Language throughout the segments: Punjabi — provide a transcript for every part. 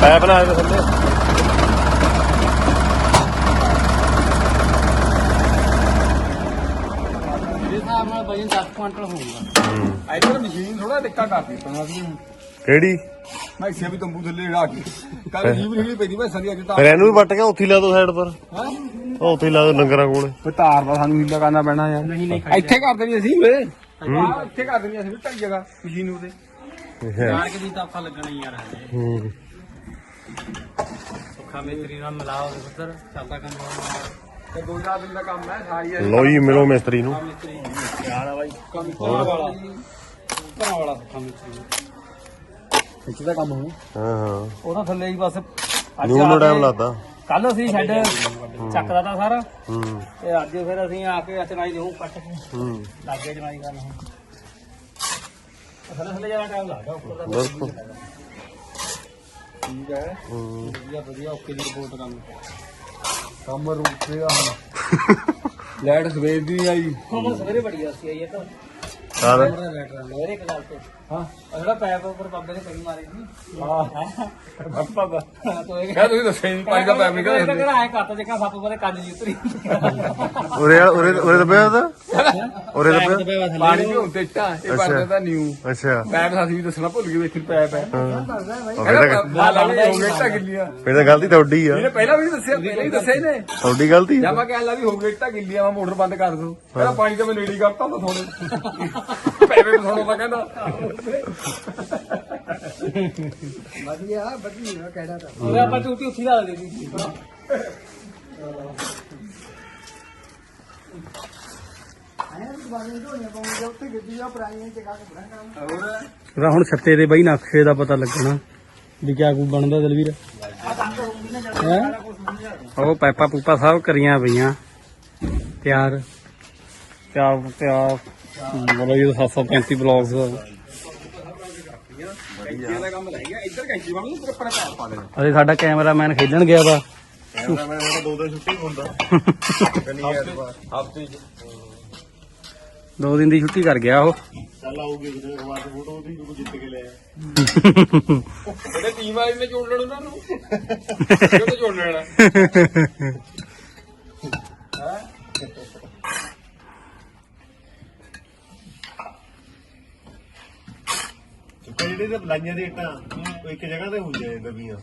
ਪੈਪ ਲਾ ਦੇ ਥੱਲੇ। ਨਾਲ ਵਜਨ 10 ਕੁਇੰਟਲ ਹੋਊਗਾ। ਇੱਧਰ ਮਸ਼ੀਨ ਥੋੜਾ ਟਿੱਕਾ ਕਰਦੀ ਪਣਾ ਸੀ ਕਿਹੜੀ? ਮੈਂ ਇਸੇ ਵੀ ਤੰਬੂ ਥੱਲੇ ਲਾ ਕੇ। ਕੱਲ ਜੀਵ ਨਹੀਂ ਪੈਦੀ ਮੈਂ ਸੰਦੀ ਅੱਜ ਤਾਂ ਫਿਰ ਇਹਨੂੰ ਵੀ ਵੱਟ ਕੇ ਉੱਥੇ ਹੀ ਲਾ ਦੋ ਸਾਈਡ ਪਰ। ਹਾਂ? ਉਹ ਉੱਥੇ ਹੀ ਲਾ ਦੋ ਡੰਗਰਾਂ ਕੋਲੇ। ਤਾਰ ਦਾ ਸਾਨੂੰ ਹੀਲਾ ਕਰਨਾ ਪੈਣਾ ਯਾਰ। ਨਹੀਂ ਨਹੀਂ ਇੱਥੇ ਕਰ ਦੇਣੀ ਅਸੀਂ ਵੇ ਆਹ ਇੱਥੇ ਕਰ ਦੇਣੀ ਅਸੀਂ ਢਾਈ ਜਗ੍ਹਾ ਮਸ਼ੀਨ ਨੂੰ ਤੇ ਯਾਰ ਕਿ ਵੀ ਤਾਂ ਔਖਾ ਲੱਗਣਾ ਹੀ ਯਾਰ ਹਲੇ ਹੂੰ। ਸੁੱਖਾ ਮੇਤਰੀ ਨਾਲ ਮਿਲਾਓ ਉਧਰ ਚੱਲਦਾ ਕੰਮ ਤੇ ਦੋ ਚਾਰ ਦਿਨ ਦਾ ਕੰਮ ਹੈ ਸਾਰੀ ਇਹ ਲੋ ਜੀ ਮਿਲੋ ਮਿਸਤਰੀ ਨੂੰ। ਮੇਤਰੀ ਯਾਰ ਆ ਬਾਈ ਕੰਮ ਕਰਨ ਵਾਲਾ ਸੁੱਖਾ ਦਾ ਕੰਮ ਹੋਣਾ ਹਾਂ ਹਾਂ ਉਹਦਾ ਥੱਲੇ ਹੀ। ਬਸ ਨਿਊ ਨੂੰ ਟਾਈਮ ਲੱਗਦਾ ਕੱਲ ਅਸੀਂ ਸ਼ੈੱਡ ਚੱਕਦਾ ਤਾਂ ਸਾਰਾ। ਹੂੰ। ਤੇ ਅੱਜ ਫਿਰ ਅਸੀਂ ਆ ਕੇ ਚਨਾਈ ਦੇਉ ਕੱਟ ਕੇ। ਹੂੰ। ਲੱਗੇ ਚਨਾਈ ਕਰਨ ਹੁਣ ਥੱਲੇ ਥੱਲੇ ਜ਼ਿਆਦਾ ਟਾਈਮ ਲੱਗਦਾ ਉੱਪਰ ਦਾ। ਬਿਲਕੁਲ। ਠੀਕ ਹੈ। ਹੂੰ। ਵਧੀਆ ਵਧੀਆ ਓਕੇ ਦੀ ਰਿਪੋਰਟ ਕੰਮ ਕੰਮ ਰੂਪ ਤੇ ਆ ਲਾਈਟ ਸਵੇਰ ਦੀ ਆਈ। ਸਵੇਰੇ ਬੜੀ ਆਸੀ ਆਈ ਹੈ ਤਾਂ। ਚੱਲ। ਮੇਰੇ ਇੱਕ ਗੱਲ ਤੇ। ਹਾਂ। ਉਹ ਜਿਹੜਾ ਪੈਪ ਉੱਪਰ ਬਾਬੇ ਨੇ ਕਈ ਮਾਰੇ ਸੀ। ਹਾਂ। ਬੱਪਾ ਦਾ ਤੋ ਇਹ ਕਿਹਾ ਤੁਸੀਂ ਦੱਸਿਆ ਨਹੀਂ ਪਾਣੀ ਦਾ ਪੈਪ ਨਿਕਲ ਇਹ ਤਾਂ ਕਿਹੜਾ ਐ ਕਰਤਾ ਜਿੱਕਾ ਸੱਪ ਬਾਰੇ ਕੱਜ ਜੀ ਉਤਰੀ। ਉਰੇ ਉਰੇ ਉਰੇ ਦੱਬਿਆ ਉਹਦਾ? ਉਰੇ ਦੱਬਿਆ? ਪਾਣੀ ਵੀ ਹੁੰਦੇ ਟਾ ਇਹ ਪਰਦੇ ਦਾ ਨਿਊ ਅੱਛਾ। ਪੈਪ ਅਸੀਂ ਵੀ ਦੱਸਣਾ ਭੁੱਲ ਗਏ ਵੀ ਇੱਥੇ ਪੈਪ ਹੈ। ਉਹ ਫਿਰ ਤਾਂ ਲਾ ਲਾ ਹੋ ਗਏ ਟਾ ਗਿੱਲੀਆਂ। ਫਿਰ ਤਾਂ ਗਲਤੀ ਤੁਹਾਡੀ ਆ। ਇਹਨੇ ਪਹਿਲਾਂ ਵੀ ਨੀ ਦੱਸਿਆ ਪਹਿਲਾਂ ਹੀ ਦੱਸਿਆ ਇਹਨੇ। ਤੁਹਾਡੀ ਗਲਤੀ ਜਾਂ ਮੈਂ ਕਹਿ ਲਾ ਵੀ ਹੋ ਗਏ ਟਾ ਗਿੱਲੀਆਂ ਮੈਂ ਮੋਟਰ ਬੰਦ ਕਰ ਦੂੰ ਪਾਣੀ ਤਾਂ ਮੈਂ ਨੇੜੇ ਹੀ ਕਰਤਾ ਤਾਂ ਥੋੜੇ ਪੈਵੇ ਥੋੜਾ ਤਾਂ ਕਹਿੰਦਾ? ਵਧੀਆ ਵਧੀਆ ਕਹਿਣਾ ਤਾਂ। ਉਹ ਆਪਾਂ ਟੂਟੀ ਉੱਥੀ ਲਾ ਦੇ ਹੋਰ? ਉਹਦਾ ਹੁਣ ਛੱਤੇ ਦੇ ਬਈ ਨਕਸ਼ੇ ਦਾ ਪਤਾ ਲੱਗਣਾ ਵੀ ਕਿਆ ਕੂ ਬਣਦਾ ਦਲਵੀਰ। ਹੈ? ਉਹ ਪੈਪਾ ਪੂਪਾ ਸਭ ਕਰੀਆਂ ਪਈਆਂ। ਤਿਆਰ ਤਿਆਰ ਤਿਆਰ। ਬੋਲੋ ਇਹ 735 ਬਲੌਗਸ ਕੈਂਚੀਆਂ ਦਾ ਕੰਮ ਲੈ ਗਿਆ ਇੱਧਰ ਕੈਂਚੀ ਵਾਂਗੂ ਤੇਰੇ ਆਪਣੇ ਪੈਪ ਪਾ ਦੇਣਾ ਅਰੇ ਸਾਡਾ ਕੈਮਰਾਮੈਨ ਖੇਡਣ ਗਿਆ ਵਾ। ਕੈਮਰਾਮੈਨ ਮੇਰਾ ਦੋ ਦਿਨ ਛੁੱਟੀ ਹੁੰਦਾ। ਕੰਨੀ ਐਤਵਾਰ ਹਫ਼ਤੇ ਦੋ ਦਿਨ ਦੀ ਛੁੱਟੀ ਕਰ ਗਿਆ ਉਹ। ਚੱਲ ਆਉਗੀ ਕਿਤੇ ਚ ਫੋਟੋ ਉਹਦੀ ਤੂੰ ਜਿੱਤ ਕੇ ਲੈ ਜਿਹੜੇ ਟੀਮ ਵਾਲੇ ਨੇ ਜੋੜ ਲੈਣਾ ਉਹਨਾਂ ਨੂੰ। ਜੋੜ ਲੈਣਾ? ਜਿਹੜੇ ਤੇ ਲਾਈਆਂ ਦੇ ਇੱਟਾਂ ਉਹ ਇੱਕ ਜਗ੍ਹਾ ਤੇ ਹੁੰਦੀਆਂ ਦਬੀਆਂ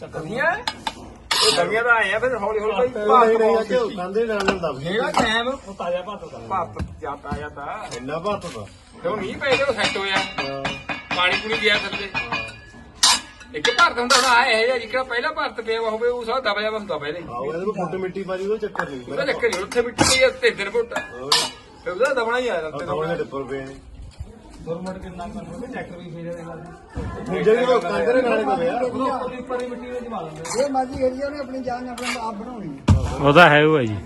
ਚੱਕਦੀਆਂ ਇਹ ਦਰਮੀਆਂ ਤਾਂ ਆਏ ਆ ਫਿਰ ਹੌਲੀ ਹੌਲੀ ਭਾਈ ਨਹੀਂ ਨਹੀਂ ਭਾਰਤ ਕੰਦੇ ਨਾਲ ਨਾਲ ਦਬ ਜਿਹੜਾ ਟਾਈਮ ਤਾਜ਼ਾ ਭਾਤ ਦਾ। ਭਾਰਤ ਜਾਂਦਾ ਜਾਂਦਾ ਇੰਨਾ ਭਾਤ ਦਾ। ਜਦੋਂ ਮੀਂਹ ਪੈ ਗਿਆ ਸੈੱਟ ਹੋਇਆ। ਪਾਣੀ ਪੂਣੀ ਗਿਆ ਥੱਲੇ। ਇੱਕ ਭਾਰਤ ਹੁੰਦਾ ਹੁਣ ਆਏ ਹੈ ਜਿਹੜਾ ਪਹਿਲਾ ਭਾਰਤ ਪਿਆ ਹੋਵੇ ਉਹ ਸਭ ਦਬ ਜਾਵਾ ਹੁੰਦਾ ਪਹਿਲੇ ਆਓ ਇਹਦੇ ਵਿੱਚ ਫੁੱਟ ਮਿੱਟੀ ਪਾ ਦੀ ਉਹ ਚੱਕਰ ਨਹੀਂ। ਚੱਕਰ ਨਹੀਂ ਉੱਥੇ ਮਿੱਟੀ ਪਈ ਆ ਤੇ ਇੱਧਰ ਘੁੱਟ ਫਿਰ ਉਹਦਾ ਦਬਣਾ ਹੀ ਆ ਰੱਤੇ ਤਾਂ ਉਹਨੇ ਡਿੱਪਰ ਪਏ ਨੇ। ਗਵਰਨਮੈਂਟ ਕਿੰਨਾ ਕਰਦਾ ਟਰੈਕਟਰ ਵੀ ਫੇਰੇ ਦੇ ਗੱਲ ਦੂਜੇ ਵੀ ਕੰਦੇ ਦੇ ਨਾਲੇ ਪਏ ਆ ਉੱਪਰ ਉੱਪਰ ਹੀ ਮਿੱਟੀ ਵਿੱਚ ਜਮਾ ਲੈਂਦੇ ਇਹ ਮਾਜੀ ਏਰੀਆ ਨੇ ਆਪਣੀ ਜਾਨ ਆਪਣੇ ਆਪ ਬਣਾਉਣੀ ਹੈ। ਉਹਦਾ ਹੈ ਉਹ ਹੈ ਜੀ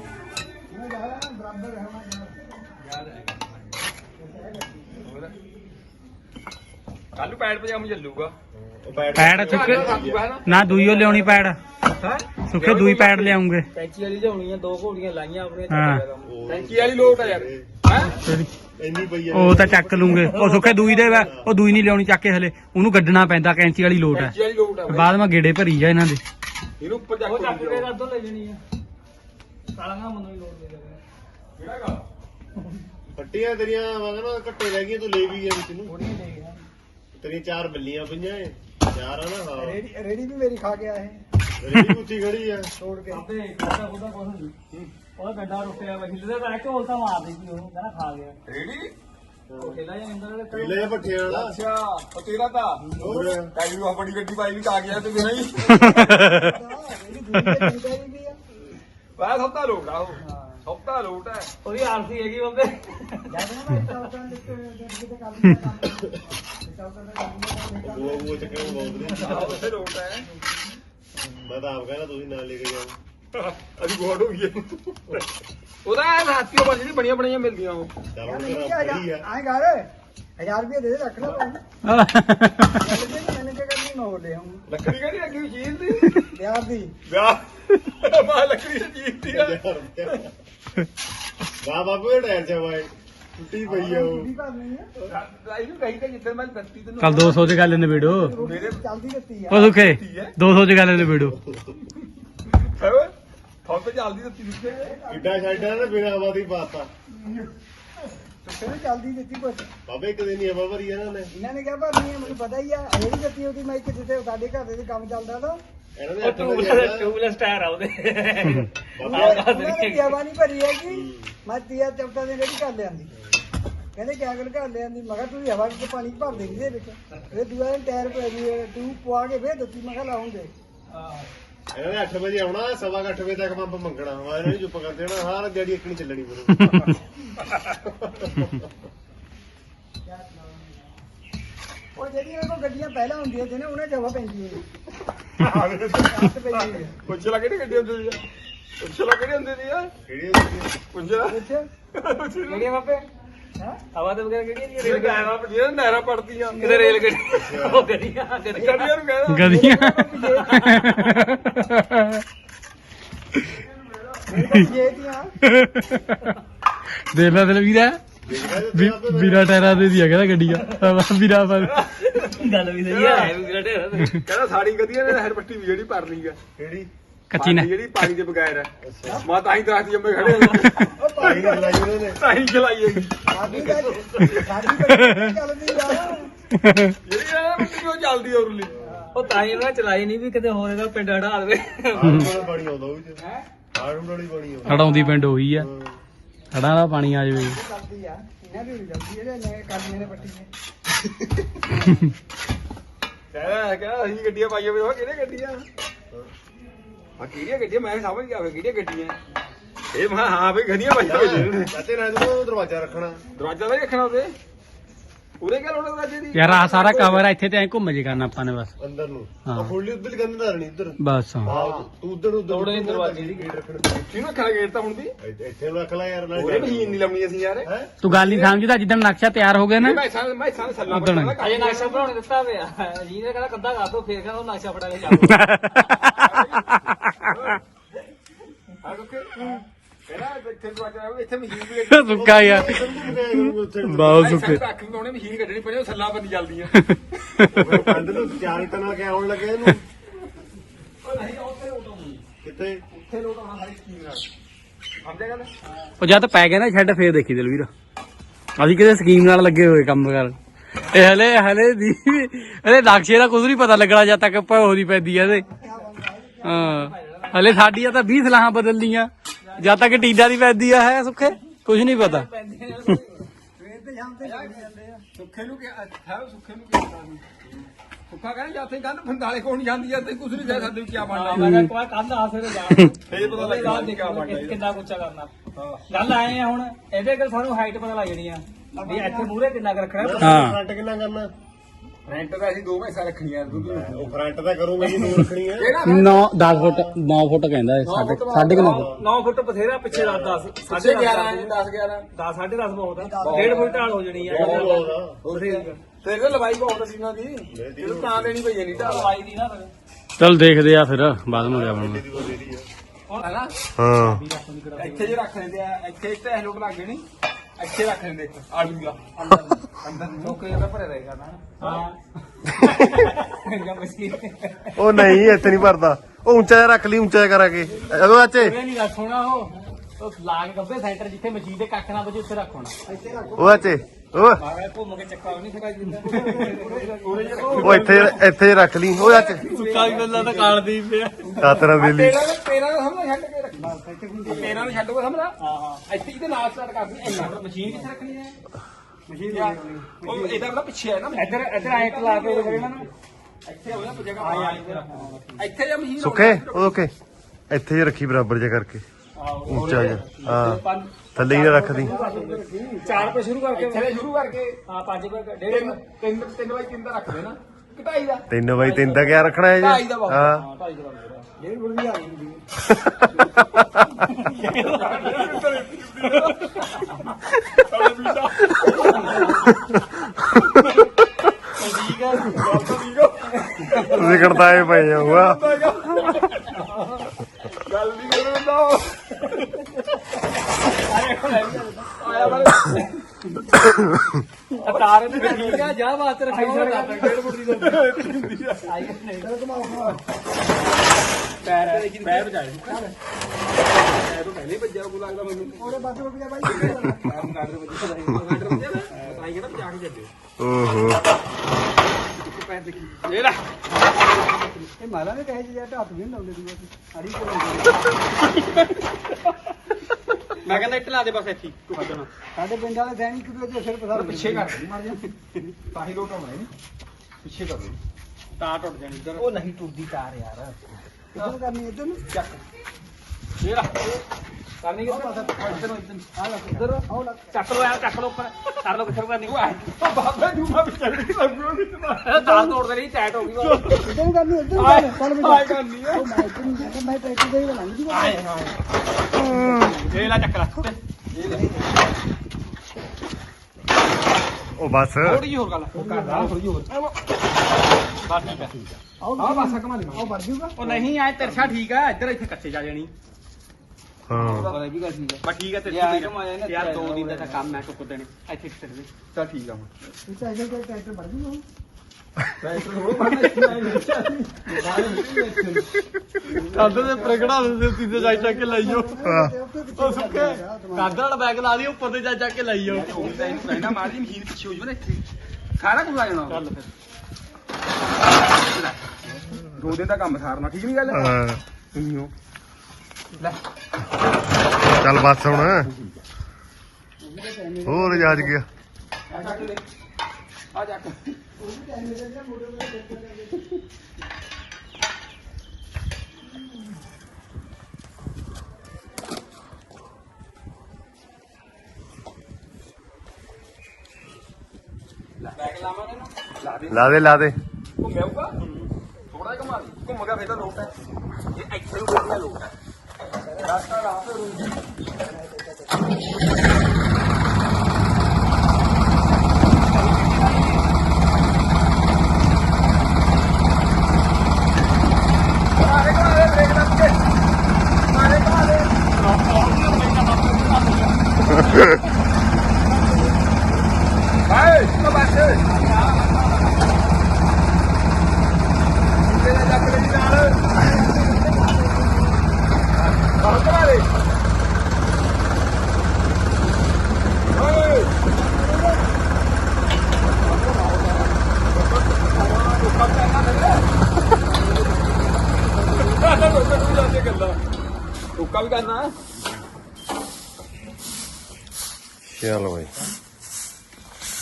ਬਰਾਬਰ ਰਹਿਣਾ ਕੱਲ ਨੂੰ ਪੈਡ ਪਜਾਮਾ ਚੱਲੂਗਾ। ਉਹ ਬੈਠ ਪੈੜ ਚੱਕਰ ਹੈ ਨਾ ਦੂਈਓ ਲਿਆਉਣੀ ਪੈੜ ਹੈ? ਸੁੱਕੇ ਦੂਈ ਪੈੜ ਲਿਆਉਂਗੇ। ਕੈਂਚੀ ਵਾਲੀ ਲਿਆਉਣੀ ਆ ਦੋ ਘੋੜੀਆਂ ਲਾਈਆਂ ਆਪਣੇ ਹਾਂ। ਟੈਂਕੀ ਵਾਲੀ ਲੋਟ ਆ ਯਾਰ। ਹੈ? ਇੰਨੀ ਪਈ ਆ। ਉਹ ਤਾਂ ਚੱਕ ਲੂੰਗੇ। ਉਹ ਸੁੱਕੇ ਦੂਈ ਦੇ ਵਾ ਉਹ ਦੂਈ ਨਹੀਂ ਲਿਆਉਣੀ ਚੱਕ ਕੇ ਹਲੇ। ਉਹਨੂੰ ਗੱਡਣਾ ਪੈਂਦਾ ਕੈਂਚੀ ਵਾਲੀ ਲੋਟ ਹੈ। ਵਾਲੀ ਲੋਟ ਆ ਬਾਅਦ ਮੈਂ ਗੇੜੇ ਭਰੀ ਜਾ ਇਹਨਾਂ ਦੇ। ਇਹਨੂੰ ਉੱਪਰ ਚੱਕ ਉਹ ਚੱਕ ਕੇ ਰੱਦੋਂ ਲੈ ਜਣੀ ਆ। ਕਾਲਾਂਗਾ ਮੈਨੂੰ ਹੀ ਲੋੜ ਦੇ ਦੇ ਕਿਹੜਾ ਗਾ? ਫੱਟੀਆਂ ਤੇਰੀਆਂ ਵਾਂਗਣਾ ਘੱਟੇ ਰਹਿ ਗਈਆਂ ਤੂੰ ਲੈ ਵੀ ਗਿਆ ਵਿੱਚ ਨੂੰ। ਥੋੜੀਆਂ ਲੈ ਗਿਆ। ਤੇਰੀਆਂ ਚਾਰ ਬੱਲੀਆਂ ਪਈਆਂ ਏ ਚਾਰ ਆ ਨਾ ਹਾਂ। ਰੇੜੀ ਰੇੜੀ ਵੀ ਮੇਰੀ ਖਾ ਗਿਆ ਇਹ। ਰੇੜੀ ਉੱਚੀ ਖੜੀ ਆ। ਤੋੜ ਕੇ। ਆਪੇ ਕੋਦਾ ਕੋਦਾ ਕੁਝ ਨਹੀਂ। ਉਹ ਗੱਡਾ ਰੁਕਿਆ ਵਾ ਹਿੱਲਦੇ ਤਾਂ ਝੋਲ ਤਾਂ ਮਾਰ ਦਿੱਤੀ ਉਹ ਕਹਿੰਦਾ ਖਾ ਗਿਆ। ਰੇੜੀ ਉਹ ਠੇਲਾ ਜਾਂ ਅੰਦਰ ਦੇ ਪਹਿਲੇ ਜਿਹਾ ਭੱਠਿਆਂ ਵਾਲਾ? ਅੱਛਾ ਉਹ ਤੇਰਾ ਤਾਂ। ਹੋਰ? ਬੜੀ ਗੱਡੀ ਪਾਈ ਵੀ ਆ ਗਿਆ ਤੇ ਆ ਵਾਹ ਸਭ ਤਾਂ ਲੋਟ ਉਹ। ਸਭ ਤਾਂ ਲੋਟ ਹੈ ਉਹਦੀ ਆਰਸੀ ਹੈਗੀ ਬੰਦੇ। ਜਦ ਨਾ ਮੈਂ ਚੌਕਾਂ ਦੇ ਕਿਤੇ ਕੰਮ ਕਰਦਾ ਚੌਕਾਂ ਦਾ ਕੰਮ ਉਹ ਉਹ ਚੱਕਰ ਬਹੁਤ ਨੇ ਆਹ ਉੱਥੇ ਲੋਟ ਹੈ ਮੈਂ ਤਾਂ ਆਪ ਕਹਿੰਦਾ ਤੁਸੀਂ ਨਾਲ ਲੈ ਕੇ ਜਾਓ। ਅਸੀਂ ਗੋਡ ਹੋ ਗਏ ਉਹਦਾ ਸਾਥੀਓ ਬਸ ਜਿਹੜੀ ਬਣੀਆਂ ਬਣੀਆਂ ਮਿਲਦੀਆਂ ਉਹ ਚੱਲ ਯਾਰ ਨਹੀਂ ਆ ਆਏ 1000 ਰੁਪਏ ਦੇ ਦੇ ਰੱਖ ਲੈ ਤੂੰ ਮੈਨੇ ਕੀ ਕਰਨੀ ਮੈਂ ਹੋਰ ਲੈ ਆਉਂਗਾ ਲੱਕੜੀ ਕਿਹੜੀ ਲੱਗੀ ਹੋਈ ਚੀਜ਼ ਦੀ ਯਾਰ ਦੀ ਵਿਆਹ ਮਾ ਲੱਕੜੀ ਦੀ ਚੀਜ਼ ਦੀ ਆ ਵਾਹ ਬਾਬੂ ਇਹ ਟਾਇਰ ਟੁੱਟੀ ਪਈ ਆ ਉਹ ਵੀ ਭਰਨੀ ਆ ਇਹਨੂੰ ਕਹੀ ਕਿ ਜਿੱਦਣ ਮੈਂ ਦੱਸੀ ਤੈਨੂੰ ਕੱਲ 200 ਚ ਗੱਲ ਨਿਬੇੜੋ ਮੇਰੇ ਚੱਲਦੀ ਦਿੱਤੀ ਆ ਉਹ ਸੁਖੇ 200 ਚ ਗੱਲ ਨਿਬੇੜੋ ਹੈ ਤੇ ਚੱਲਦੀ ਦਿੱਤੀ ਦਿੱਤੇ ਕਿੱਡਾ ਛੱਡਿਆ ਨਾ ਬਿਨਾਂ ਹਵਾ ਦੀ ਪਾਤਾ ਤੈਨੂੰ ਚੱਲਦੀ ਦਿੱਤੀ ਕੁਛ? ਬਾਬੇ ਇੱਕ ਦਿਨ ਹੀ ਹਵਾ ਭਰੀ ਇਹਨਾਂ ਨੇ ਇਹਨਾਂ ਨੇ ਕਿਹਾ ਭਰਨੀ ਆ ਮੈਨੂੰ ਪਤਾ ਹੀ ਆ ਇਹ ਵੀ ਦਿੱਤੀ ਉਹਦੀ ਮੈਂ ਕਿਤੇ ਸਾਡੇ ਘਰ ਦੇ ਕੰਮ ਚੱਲਦਾ ਤਾਂ ਇਹਨਾਂ ਉਹ ਟੂਬਲੈਸ। ਟੂਬਲੈਸ ਟਾਇਰ ਆ ਉਹਦੇ। ਉਹਨਾਂ ਨੇ ਕਿਹਾ ਨਹੀਂ ਭਰੀ ਹੈਗੀ। ਮੈਂ ਤੀਆ ਚੌਥਾ ਦਿਨ ਜਿਹੜੀ ਕਰ ਲਿਆਂਦੀ। ਕਹਿੰਦੇ ਕਿਆ ਗੱਲ ਕਰ ਲਿਆਂਦੀ? ਮੈਂ ਕਿਹਾ ਤੂੰ ਹਵਾ ਵਿੱਚ ਪਾਣੀ ਭਰ ਦੇ ਇਹਦੇ ਵਿੱਚ। ਇਹ ਦੂਆ ਟਾਇਰ ਪੈ ਗਈ ਤੂੰ ਪਵਾ ਕੇ ਫੇਰ ਦਿੱਤੀ। ਮੈਂ ਕਿਹਾ ਲਾਉਂਗੇ ਇਹਨਾਂ ਨੇ 8 ਵਜੇ ਆਉਣਾ ਸਵਾ ਕੁ ਅੱਠ ਵਜੇ ਤੱਕ ਪੰਪ ਮੰਗਣਾ ਵਾ ਇਹਨਾਂ ਨੇ ਚੁੱਪ ਕਰ ਦੇਣਾ ਹਰ ਦਿਹਾੜੀ ਇੱਕ ਨਹੀਂ ਚੱਲਣੀ ਮੈਨੂੰ ਉਹ ਜਿਹੜੀਆਂ ਇਹਨਾਂ ਕੋਲ ਗੱਡੀਆਂ ਪਹਿਲਾਂ ਹੁੰਦੀਆਂ ਸੀ ਨਾ ਉਹਨਾਂ 'ਚ ਹਵਾ ਪੈਂਦੀ ਹੈ ਹੱਥ ਪਈ ਹੋਈ ਹੈ ਪੁੱਛ ਲਾ ਕਿਹੜੀ ਗੱਡੀ ਹੁੰਦੀ ਆ ਪੁੱਛ ਲਾ ਕਿਹੜੀ ਹੁੰਦੀ ਦੀ ਆ ਕਿਹੜੀ ਹੁੰਦੀ ਪੁੱਛ ਲਾ ਅੱਛਾ ਕਿਹੜੀਆਂ ਬਾਪੇ ਹਵਾ ਰੇਲ ਨਹਿਰਾਂ ਪੜਦੀਆਂ। ਕਿਤੇ ਰੇਲ ਗੱਡੀ। ਉਹ ਗੱਡੀਆਂ ਗੱਡੀਆਂ। ਗੱਡੀਆਂ ਨੂੰ ਕਹਿੰਦਾ ਦੇਖ ਲੈ ਦਲਵੀਰਾ ਵੀ- ਵੀਰਾ ਟਾਇਰਾਂ ਦੇ ਦੀ ਆ ਕਹਿੰਦਾ ਗੱਡੀਆਂ ਵੀਰਾ ਪਰ ਗੱਲ ਵੀ ਸਹੀ ਹੈ ਵੀਰਾ ਢੇਰ ਕਹਿੰਦਾ ਸਾੜੀ ਗੱਡੀਆਂ ਨੇ ਨਹਿਰ ਪੱਟੀ ਵੀ ਜਿਹੜੀ ਭਰਨੀ ਆ। ਕਿਹੜੀ? ਕੱਚੀ ਨਾ। ਜਿਹੜੀ ਪਾਣੀ ਦੇ ਬਗੈਰ ਹੈ ਮੈਂ ਤਾਂ ਹੀ ਦਰਖਤ ਜੰਮੇ ਖੜੇ ਆ। ਉਹ ਨਹੀਂ ਚਲਾਈ ਉਹਨੇ ਤਾਂ ਹੀ ਚਲਾਈ ਹੈਗੀ ਸਾਡੀ ਦਾ ਸਾਡੀ ਗੱਡੀ ਚੱਲਦੀ ਆ। ਜਿਹੜੀ ਨਹਿਰ ਪੱਟੀ ਉਹ ਚੱਲਦੀ ਆ ਉਰਲੀ। ਉਹ ਤਾਂ ਹੀ ਉਹਨਾਂ ਚਲਾਈ ਨਹੀਂ ਵੀ ਕਿਤੇ ਹੋਰ ਇਹਦਾ ਪਿੰਡ ਹੜਾ ਦੇਵੇ। ਆੜੂ ਪਾਣੀ ਆਉਂਦਾ ਉਹ ਵਿੱਚ ਆੜੂ ਵਾਲੀ ਪਾਣੀ ਆਉਂਦਾ। ਹੜਾਉਂਦੀ ਪਿੰਡ ਉਹੀ ਆ। ਹੜਾਂ ਦਾ ਪਾਣੀ ਆ ਜਾਵੇ। ਚੱਲਦੀ ਆ ਇਹਨਾਂ ਦੀ ਨਹੀਂ ਚੱਲਦੀ ਇਹਦੇ ਨੇ ਕਰਨੀਆਂ ਨੇ ਪੱਟੀ ਨੇ ਕਹਿੰਦਾ ਕਹਿੰਦਾ ਅਸੀਂ ਗੱਡੀਆਂ ਪਾਈਆਂ ਵੀ ਉਹ ਕਿਹੜੇ ਗੱਡੀਆਂ? ਆ ਕਿਹੜੀਆਂ ਗੱਡੀਆਂ? ਮੈਂ ਸਮਝ ਗਿਆ ਵੀ ਕਿਹੜੀਆਂ ਗੱਡੀਆਂ। ਇਹ ਮੈਂ ਹਾਂ ਵੀ ਗੱਡੀਆਂ ਪਾਈਆਂ ਨੇ ਚਾਚੇ ਨਾਲ ਤੂੰ ਦਰਵਾਜ਼ਾ ਰੱਖਣਾ। ਦਰਵਾਜ਼ਾ ਤਾਂ ਨੀ ਰੱਖਣਾ ਉਹਦੇ। ਉਰੇ ਕਿਆ ਲੋੜ ਦਰਵਾਜ਼ੇ ਦੀ ਯਾਰ ਆ ਸਾਰਾ ਕਵਰ ਆ ਇੱਥੇ ਤੇ ਐ ਘੁੰਮ ਜੇ ਕਰਨਾ ਆਪਾਂ ਨੇ ਬਸ। ਅੰਦਰ ਨੂੰ। ਹਾਂ। ਉਹ ਫੁੱਲੀ ਉੱਧਰ ਹੀ ਗੰਦ ਧਰਨੀ ਉੱਧਰ ਬਸ ਹਾਂ। ਹਾਂ ਤੂੰ ਉੱਧਰ ਉੱਧਰ ਤੋੜੇ ਨੀ ਦਰਵਾਜ਼ੇ ਦੀ। ਗੇਟ ਰੱਖਣਾ ਕਿਹਨੂੰ ਰੱਖਣਾ ਗੇਟ ਤਾਂ ਹੁਣ ਵੀ? ਇੱਥੇ- ਇੱਥੇ ਨੂੰ ਰੱਖ ਲੈ ਯਾਰ ਨਾਲ ਉਹਦੇ ਮਸ਼ੀਨ ਨਹੀਂ ਲਾਉਣੀ ਅਸੀਂ ਯਾਰ। ਹੈ? ਤੂੰ ਗੱਲ ਨਹੀਂ ਸਮਝਦਾ ਜਿੱਦਣ ਨਕਸ਼ਾ ਤਿਆਰ ਹੋ ਗਿਆ ਨਾ। ਮੈਂ ਸਾਂ ਮੈਂ ਸਾਂ ਸੱਲਾ ਉੱਦਣ। ਅਜੇ ਨਕਸ਼ਾ ਬਣਾਉਣ ਦਿੱਤਾ ਪਿਆ। ਜੀ ਨੇ ਕਹਿੰਦਾ ਕੱਦਾ ਕਰ ਦੋ ਫੇਰ ਕਹਿੰਦਾ ਉਹ ਨਕਸ਼ਾ ਫੜਾ ਕੇ ਜਾਓ ਹਾਂ ਓਕੇ ਕਹਿੰਦਾ ਇੱਥੇ ਦਰਵਾਜ਼ਾ ਇੱਥੇ ਮਸ਼ੀਨ ਵੀ ਲੱਗੀ ਸੁੱਕਾ ਯਾਰ। ਬਹੁਤ ਸੁੱਕੇ। ਰੱਖ ਵੀ ਉਹਨੇ ਮਸ਼ੀਨ ਕੱਢਣੀ ਪਈ ਉਹ ਸੱਲਾ ਬੰਦੀ ਚੱਲਦੀ ਆ ਬੰਦ ਨੂੰ ਚਾਰੀ ਤਨਾ ਕੇ ਆਉਣ ਲੱਗੇ ਇਹਨੂੰ। ਕਿੱਥੇ? ਉੱਥੇ ਲੋਟ ਆਉਣਾ ਸਾਰੀ ਸਕੀਮ ਨਾਲ। ਸਮਝਿਆ ਗੱਲ? ਉਹ ਜਦ ਪੈ ਗਿਆ ਨਾ ਛੱਡ ਫੇਰ ਦੇਖੀ ਦਲਵੀਰ ਅਸੀਂ ਕਿਤੇ ਸਕੀਮ ਨਾਲ ਲੱਗੇ ਹੋਏ ਕੰਮ ਕਰ ਇਹ ਹਲੇ ਹਲੇ ਦੀ ਹਲੇ ਨਕਸ਼ੇ ਦਾ ਕੁਝ ਨਹੀਂ ਪਤਾ ਲੱਗਣਾ ਜਦ ਤੱਕ ਆਪਾਂ ਉਹਦੀ ਪੈਂਦੀ ਆ ਇਹਦੇ। ਹਾਂ ਹਲੇ ਸਾਡੀਆਂ ਤਾਂ 20 ਸਲਾਹਾਂ ਬਦਲਦੀਆਂ ਜਦ ਤੱਕ ਟੀਡਾ ਦੀ ਪੈਂਦੀ ਆ ਹੈ ਸੁੱਖੇ? ਕੁਝ ਨਹੀਂ ਪਤਾ। ਜਾਂਦੇ ਆ। ਸੁੱਖੇ ਨੂੰ ਕਿਹਾ ਅੱਛਾ ਸੁੱਖੇ ਨੂੰ ਕਿਹਾ ਸੁੱਖਾ ਕਹਿੰਦਾ ਜਾਥੇ ਕੰਨ ਫੰਦਾਲੇ ਕੋਣ ਜਾਂਦੀ ਆ ਤੇ ਕੁਝ ਨਹੀਂ ਕਹਿ ਸਕਦੇ ਕੀ ਬਣਨਾ ਮੈਂ ਕਿਹਾ ਕੋਈ ਕੰਧ ਆਸੇ ਤੇ ਜਾ। ਫੇਰ ਪਤਾ ਲੱਗਦਾ ਦੇਖ ਕੀ ਬਣਨਾ ਕਿੰਨਾ ਕੁੱਚਾ ਕਰਨਾ। ਗੱਲ ਆਏ ਆ ਹੁਣ ਇਹਦੇ ਕੋਲ ਸਾਨੂੰ ਹਾਈਟ ਪਤਾ ਲੱਗ ਜਣੀ ਆ। ਵੀ ਇੱਥੇ ਮੂਰੇ ਕਿੰਨਾ ਰੱਖਣਾ ਹਾਂ। ਫਰੰਟ ਕਿੰਨਾ ਕਰਨਾ? ਰੈਂਟ ਦਾ ਅਸੀਂ ਦੋ ਮੈਸਾਂ ਰੱਖਣੀਆਂ ਦੁੱਧ ਉਹ ਫਰੰਟ ਤਾਂ ਕਰੂੰਗਾ ਜੀ ਨੂੰ ਰੱਖਣੀ ਹੈ ਕਿਹੜਾ 9 10 ਫੁੱਟ 9 ਫੁੱਟ ਕਹਿੰਦਾ ਇਹ ਸਾਢੇ ਸਾਢੇ ਕੁ ਨੌ ਫੁੱਟ। 9 ਫੁੱਟ ਬਥੇਰਾ ਪਿੱਛੇ 10 10 ਸਾਢੇ 11 10 11 10 10.5 ਬਹੁਤ ਆ। 1.5 ਫੁੱਟ ਢਾਲ ਹੋ ਜਣੀ ਆ। ਤੇਰੇ ਕੋਲ ਲਵਾਈ ਬਹੁਤ ਸੀ ਨਾ ਦੀ। ਇਹਨੂੰ ਤਾਂ ਦੇਣੀ ਪਈ ਨਹੀਂ ਢਾਲ ਲਵਾਈ ਦੀ ਨਾ ਫਿਰ। ਚਲ ਦੇਖਦੇ ਆ ਫਿਰ ਬਾਅਦ ਨੂੰ ਜਾ ਬਣਨਾ ਹੈਨਾ? ਹਾਂ। ਇੱਥੇ ਜੇ ਰੱਖ ਲੈਂਦੇ ਆ ਇੱਥੇ ਇੱਕ ਤਾਂ ਲੋਟ ਲੱਗ ਗਏ ਨਹੀਂ ਇੱਥੇ ਰੱਖ ਲੈਂਦੇ ਆਲੂ ਦਾ ਅੰਦਰ ਅੰਦਰ ਚੌਕੇ ਜਿਹਾ ਭਰੇ ਰਹੇਗਾ ਨਾ। ਹਾਂ। ਜਾਂ ਮਸ਼ੀਨ ਉਹ ਨਹੀਂ ਇੱਥੇ ਨਹੀਂ ਭਰਦਾ। ਉਹ ਉੱਚਾ ਜਿਹਾ ਰੱਖ ਲਈ ਉੱਚਾ ਜਿਹਾ ਕਰਾ ਕੇ ਅਦੋਂ ਅੱਛੇ ਇਹ ਨਹੀਂ ਰੱਖਣਾ ਉਹ। ਉਹ ਲਾ ਕੇ ਗੱਬੇ ਸੈਂਟਰ ਜਿੱਥੇ ਮਸ਼ੀਨ ਦੇ ਕੱਖ ਨਾ ਵਜੇ ਉੱਥੇ ਰੱਖਣਾ ਉਹ ਅੱਛੇ ਉਹ ਮਾਰਾ ਘੁੰਮ ਕੇ ਚੱਕਾ ਨਹੀਂ ਸਕਾ ਜਿੰਦਾ ਉਹ ਇੱਥੇ ਇੱਥੇ ਰੱਖ ਲਈ। ਉਹ ਅੱਛੇ ਸੁੱਕਾ ਵੀ ਬੰਦਾ ਤਾਂ ਕਾਲਦੀ ਪਿਆ ਕਾਤਰਾ ਦੇ ਲਈ ਤੇਰਾ ਤੇਰਾ ਦਾ ਸਮਝ ਛੱਡ ਕੇ ਰੱਖਣਾ ਤੇਰਾ ਨੂੰ ਛੱਡ ਕੇ ਸਮਝ ਹਾਂ ਹਾਂ ਇੱਥੇ ਇਹਦੇ ਨਾਲ ਸਟਾਰਟ ਕਰਦੀ ਇੰਨਾ ਮਸ਼ੀਨ ਕਿੱਥੇ ਰੱਖਣੀ ਹੈ? ਮਸ਼ੀਨ ਉਹ ਇਹਦਾ ਪਤਾ ਪਿੱਛੇ ਹੈ ਨਾ ਇੱਧਰ ਇੱਧਰ ਆਏ ਲਾ ਕੇ ਉਹ ਕਰਨਾ ਨਾ। ਇੱਥੇ ਹੋਇਆ ਜਗ੍ਹਾ ਆਏ ਆਏ ਇੱਧਰ ਰੱਖਣਾ ਇੱਥੇ ਜਾਂ ਮਸ਼ੀਨ ਸੁੱਕੇ ਉਹ ਓਕੇ। ਇੱਥੇ ਜੇ ਰੱਖੀ ਬਰਾਬਰ ਜਿਹਾ ਕਰਕੇ। ਉੱਚਾ ਜਿਹਾ। ਹਾਂ। ਥੱਲੇ ਹੀ ਨਾ ਰੱਖਦੀ ਚਾਰ ਪੇ ਸ਼ੁਰੂ ਕਰਕੇ। ਇੱਥੇ ਸ਼ੁਰੂ ਕਰਕੇ। ਹਾਂ ਪੰਜ ਪੇ ਡੇਢ ਤਿੰਨ ਤਿੰਨ ਬਾਈ ਤਿੰਨ ਦਾ ਰੱਖਦੇ ਨਾ ਘਟਾਈ ਦਾ? ਤਿੰਨ ਬਾਈ ਤਿੰਨ ਦਾ ਕਿਆ ਰੱਖਣਾ ਹੈ ਜੀ। ਹਾਂ। ਢਾਈ ਦਾ ਜਿਹੜੀ ਗੁਰਦੀ ਆ ਗਈ ਤੁਸੀਂ ਕੜਤਾਏ ਪਏ ਜਾਊਗਾ ਗੱਲ ਨਹੀਂ ਕਰਦਾ ਤਾਰ ਤੇ ਠੀਕ ਆ ਜਾ ਵਾਸਤੇ ਰੱਖਿਆ ਉਹ ਡੇਢ ਫੁੱਟ ਦੀ ਦੋ ਆਈ ਨਹੀਂ ਪੈਰ ਪੈਰ ਬਚਾਏ ਐ ਤੋਂ ਪਹਿਲੇ ਭੱਜਿਆ ਕੋ ਲੱਗਦਾ ਮੈਨੂੰ ਉਹਦੇ ਬਾਅਦ ਰੁਕ ਬਾਈ ਕੰਮ ਗਾਡਰ ਵੱਜਿਆ ਵੱਜਿਆ ਨਾ ਸਾਈ ਕਿਹੜਾ ਪਜਾ ਕੇ ਚੱਲੇ ਓਹੋ ਪੈਰ ਦੇਖੀ ਇਹ ਲੈ ਇਹ ਮਾਲਾ ਨੇ ਕਹੇ ਜੀ ਹੱਥ ਵੀ ਲਾਉਂਦੇ ਦੀ ਅੜੀ ਕੋਲ ਮੈਂ ਕਹਿੰਦਾ ਇੱਟ ਲਾ ਦੇ ਬਸ ਇੱਥੇ ਨਾ। ਸਾਡੇ ਪਿੰਡ ਵਾਲੇ ਸੈਨਿਕ ਕਿਤੇ ਤੇ ਸਿਰ ਪਸਾਰ ਪਿੱਛੇ ਕਰ ਮਰ ਜਾ ਤਾਂ ਹੀ ਲੋਟ ਆਉਣਾ ਪਿੱਛੇ ਕਰ ਦੇ ਤਾਰ ਟੁੱਟ ਜਾਣੀ ਇੱਧਰ। ਉਹ ਨਹੀਂ ਟੁੱਟਦੀ ਤਾਰ ਯਾਰ। ਕਿੱਧਰ ਕਰਨੀ ਇੱਧਰ ਨੂੰ? ਇਹ ਲਾ ਕਰਨੀ ਕਿੱਧਰ ਇੱਧਰ ਨੂੰ। ਇੱਧਰ ਆ ਲੈ ਇੱਧਰ ਆਓ। ਲੈ ਚੱਕ ਲੋ ਯਾਰ ਚੱਕ ਲੋ ਉੱਪਰ। ਕਰ ਲੋ ਕਿੱਥੇ ਕਰਨੀ। ਉਹ ਬਾਬਾ ਜੂਮਾ ਪਿੱਛੇ ਲੱਗੂ ਇਹ ਤਾਰ ਤੋੜ ਦੇਣੀ ਟਾਈਟ ਹੋ ਗਈ ਬਸ। ਇੱਧਰ ਕਰਨੀ ਕਰਨੀ। ਆਏ ਕਰਨੀ ਆ ਉਹ ਮੈਂ ਇੱਧਰ ਨੂੰ ਜਾਂਦਾ ਮੈਂ ਟਰੈਕਟਰ ਦੇ ਹੀ ਬਣਾਉਂਗੀ ਆਏ ਹਾਏ ਇਹ ਲਾ ਚੱਕ ਲਾ। ਉਹ ਬਸ। ਥੋੜੀ ਜਿਹੀ ਹੋਰ ਗੱਲ ਕਰ ਲਾ ਥੋੜੀ ਹੋਰ। ਬਸ ਠੀਕ ਹੈ ਆਓ ਆ ਬਸ ਕਮਾ ਦੇ ਆਓ ਜੂਗਾ। ਉਹ ਨਹੀਂ ਐ ਤਿਰਛਾ ਠੀਕ ਆ। ਇੱਧਰ ਇੱਥੇ ਕੱਚੇ ਜਾ ਜਾਣੀ। ਹਾਂ। ਇਹ ਵੀ ਗੱਲ ਠੀਕ ਹੈ ਬਸ ਠੀਕ ਹੈ ਤਿਰਛੀ ਯਾਰ, ਠੀਕ ਹੈ ਯਾਰ ਦੋ ਦਿਨ ਦਾ ਕੰਮ ਹੈ ਟੁੱਕ ਦੇਣੇ ਇੱਥੇ ਇੱਥੇ ਦੇ। ਚੱਲ ਠੀਕ ਆ ਹੁਣ। ਇਹ ਤਾਂ ਇਹਦੇ ਕੋਲ ਟਰੈਕਟਰ ਵੜ ਜੂਗਾ ਟਰੈਕਟਰ ਹੋਰ ਬਣਨਾ ਕੰਧ ਦੇ ਪ੍ਰਗੜਾ ਦੇ ਤੀਜੇ ਜਾ ਚੱਕ ਕੇ ਲਾਈਓ ਉਹ ਸੁੱਕੇ। ਕੰਧ ਨਾਲ ਬੈਗ ਲਾ ਲਈ ਉੱਪਰ ਤੇ ਜਾ ਚੱਕ ਕੇ ਲਾਈਓ ਉਹ ਤਾਂ ਇਹਨੂੰ ਕਹਿਣਾ ਮਾਰ ਦੀ ਮਸ਼ੀਨ ਪਿੱਛੇ ਹੋ ਜਾਵੇ ਨਾ ਇੱਥੇ। ਖਾਣਾ ਕੁਝ ਆ ਜਾਣਾ। ਚੱਲ ਫਿਰ। ਦੋ ਦਿਨ ਦਾ ਕੰਮ ਸਾਰਨਾ ਠੀਕ ਨਹੀਂ ਗੱਲ? ਹਾਂ। ਲੈ। ਚੱਲ ਬਸ ਹੁਣ। ਹੋਰ ਜਾਜ ਗਿਆ ਆ? ਚੱਕ ਲੈ ਆ ਚੱਕ ਲਾ ਦੇ ਲਾ ਦੇ। ਲਾ ਦੇ ਘੁੰਮਿਆਊਗਾ ਥੋੜਾ ਜਿਹਾ ਘੁਮਾ ਦੇ। ਘੁੰਮ ਗਿਆ ਫੇਰ ਤਾਂ ਲੋਟ ਹੈ। ਇਹ ਇੱਥੇ ਘੁੰਮਿਆ ਲੋਟ ਹੈ। ਰਸਤਾ ਰਾਹ ਤੇ